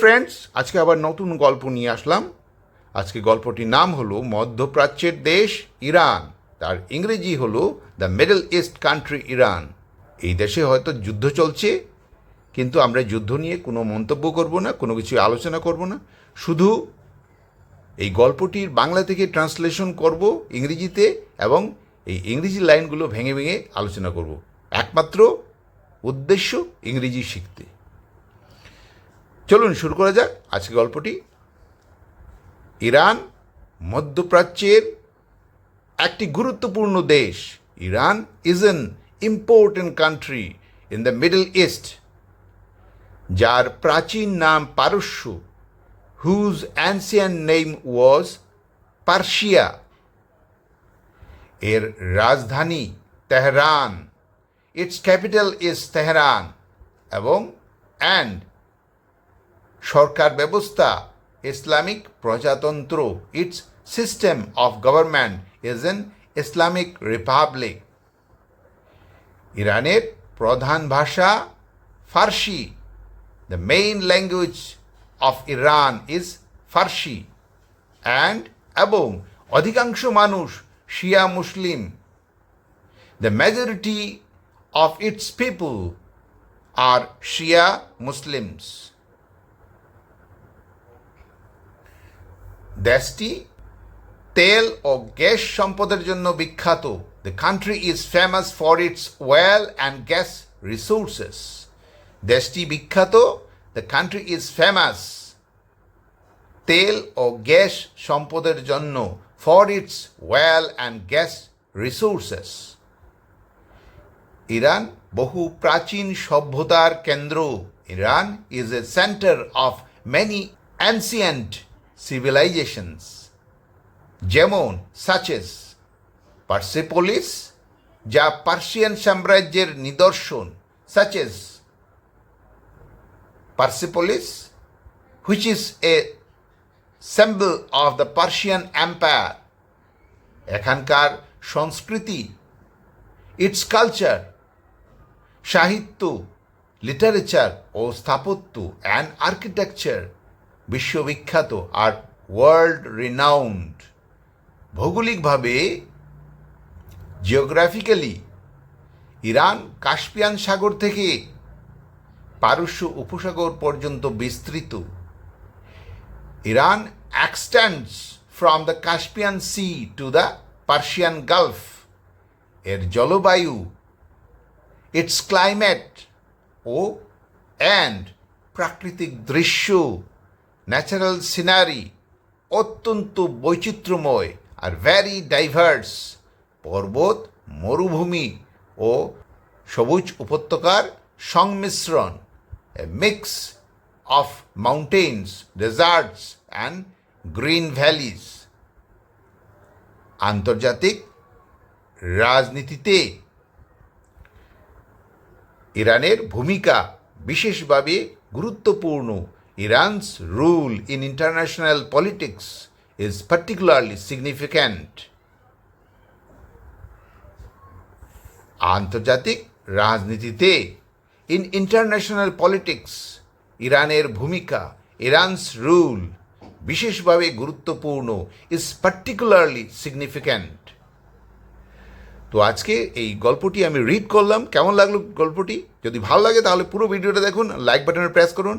Friends আজকে আবার নতুন গল্প নিয়ে আসলাম। আজকে গল্পটির নাম হলো মধ্যপ্রাচ্যের দেশ ইরান। তার ইংরেজি হলো the Middle East country Iran এই দেশে হয়তো যুদ্ধ চলছে, কিন্তু আমরা যুদ্ধ নিয়ে কোনো মন্তব্য করব না, কোনো কিছু আলোচনা করব না। শুধু এই গল্পটির বাংলা থেকে ট্রান্সলেশন করব ইংরেজিতে এবং এই ইংরেজি লাইনগুলো ভেঙে ভেঙে আলোচনা করব। একমাত্র উদ্দেশ্য ইংরেজি শিখতে। চলুন শুরু করা যাক আজকে গল্পটি। ইরান, মধ্যপ্রাচ্যের একটি গুরুত্বপূর্ণ দেশ। Iran is an important country in the Middle East যার প্রাচীন নাম পারস্য whose ancient name was Persia এর রাজধানী Tehran its capital is Tehran এবং অ্যান্ড সরকার ব্যবস্থা, ইসলামিক প্রজাতন্ত্র its system of government is an Islamic republic ইরানের প্রধান ভাষা Farsi. The main language of Iran is Farsi and এবং অধিকাংশ মানুষ শিয়া মুসলিম। The majority of its people are Shia Muslims দেশটি তেল ও গ্যাস সম্পদের জন্য বিখ্যাত। The country is famous for its oil and gas resources দেশটি বিখ্যাত। দ্য কান্ট্রি ইজ ফেমাস তেল ও গ্যাস সম্পদের জন্য for it's oil and gas resources Iran বহু প্রাচীন সভ্যতার কেন্দ্র। Iran is a centre of many ancient civilisations যেমন সাচেস পার্সেপোলিস যা পার্সিয়ান সাম্রাজ্যের নিদর্শন such as Persepolis which is a symbol of the Persian Empire. এখানকার সংস্কৃতি ইটস কালচার সাহিত্য লিটারেচার ও স্থাপত্য অ্যান্ড আর্কিটেকচার বিশ্ববিখ্যাত আর ওয়ার্ল্ড রিনাউন্ড ভৌগোলিকভাবে জিওগ্রাফিক্যালি ইরান কাস্পিয়ান সাগর থেকে পারস্য উপসাগর পর্যন্ত বিস্তৃত। Iran extends from the Caspian sea to the Persian gulf এর জলবায়ু ইটস ক্লাইমেট ও অ্যান্ড প্রাকৃতিক দৃশ্য। ন্যাচারাল সিনারি অত্যন্ত বৈচিত্র্যময় আর ভ্যারি ডাইভার্স পর্বত, মরুভূমি ও সবুজ উপত্যকার সংমিশ্রণ a mix of mountains deserts and green valleys. আন্তর্জাতিক রাজনীতিতে ইরানের ভূমিকা বিশেষভাবে গুরুত্বপূর্ণ Iran's role in international politics is particularly significant আন্তর্জাতিক রাজনীতিতে ইন ইন্টারন্যাশনাল পলিটিক্স ইরানের ভূমিকা ইরানস রুল বিশেষভাবে গুরুত্বপূর্ণ ইজ পার্টিকুলারলি সিগনিফিক্যান্ট তো আজকে এই গল্পটি আমি রিড করলাম। কেমন লাগল গল্পটি? যদি ভালো লাগে তাহলে পুরো ভিডিওটা দেখুন লাইক বাটনে প্রেস করুন।